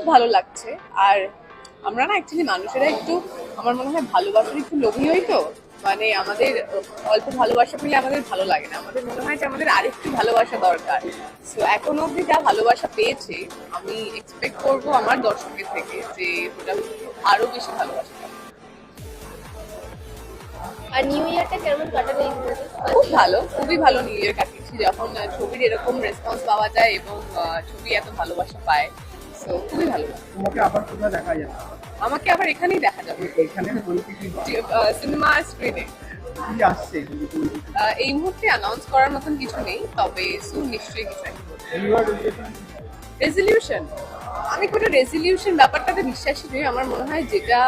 খুব ভালো লাগছে। আর আমরা না অ্যাকচুয়ালি মানুষেরা একটু আমার মনে হয় ভালোবাসার একটু লোভী হই তো। মানে আমাদের অল্প ভালোবাসা পেলে আমাদের ভালো লাগে না। আমাদের মনে হয় যে আমাদের আরেকটু ভালোবাসা দরকার। সো এখন অবধি যা ভালোবাসা পেয়েছে আমি এক্সপেক্ট করব আমার দর্শকের থেকে যে ওটা আরও বেশি ভালোবাসা আর নিউ ইয়ারটা কেমন কাটাবে খুব ভালো খুবই ভালো নিউ ইয়ার কাটিয়েছি। যখন ছবির এরকম রেসপন্স পাওয়া যায় এবং ছবি এত ভালোবাসা পায় সো খুবই ভালো তোমাকে আবার কোথায় দেখা যাবে? আমাকে আবার এখানেই দেখা যাবে। এখানে বলতে কি সিনেমা স্ক্রিনে কি আসছে এই মুহূর্তে অ্যানাউন্স করার মতন কিছু নেই তবে সুন নিশ্চয়ই কিছু একটা রিওয়ার্ড রেজলিউশন আমি কোনো রেজলিউশন ব্যাপারটাতে বিশ্বাসী নই। আমার মনে হয় যেটা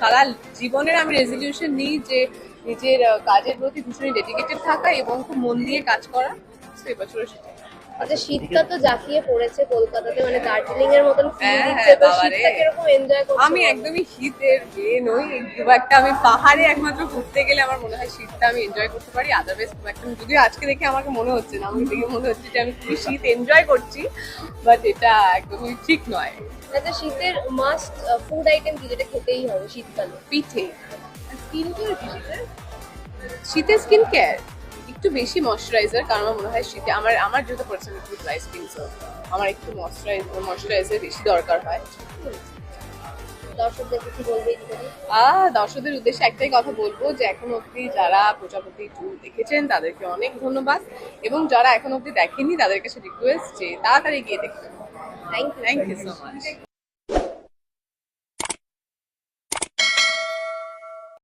সারা জীবনের আমি রেজলিউশন নিই যে নিজের কাজের প্রতি ভীষণই ডেডিকেটেড থাকা এবং খুব মন দিয়ে কাজ করা। তো এবছরও সেটাই। আচ্ছা শীতটা তো জাঁকিয়ে পড়েছে কলকাতাতে মানে দার্জিলিং এর মতন ফিল হ্যাঁ, দিচ্ছে তো শীতটা কীরকম এনজয় করছ আমি একদমই শীতের মেয়ে নই খুব একটা আমি পাহাড়ে একমাত্র ঘুরতে গেলে আমার মনে হয় শীতটা আমি এনজয় করতে পারি আদারওয়াইজ খুব একটা যদিও আজকে দেখে আমাকে মনে হচ্ছে না আমাকে দেখে মনে হচ্ছে যে আমি খুবই শীত এনজয় করছি বাট এটা একদমই ঠিক নয়। আচ্ছা শীতের মাস্ট ফুড আইটেম কি যেটা খেতেই হবে শীতকালে? পিঠে। স্কিন কেয়ার কি শীতের? শীতে স্কিন কেয়ার একটু বেশি ময়শ্চারাইজার কারণ আমার মনে হয় শীতে আমার আমার যেহেতু পার্সোনালি একটু ড্রাই স্কিন সো আমার একটু ময়শ্চারাইজার ময়শ্চারাইজার বেশি দরকার হয়। বলবে আহ দর্শকদের উদ্দেশ্যে একটাই কথা বলব যে এখন অবধি যারা প্রজাপতি টু দেখেছেন তাদেরকে অনেক ধন্যবাদ। এবং যারা এখন অবধি দেখেনি তাদের কাছে রিকোয়েস্ট যে তাড়াতাড়ি গিয়ে দেখবেন thank you thank you so much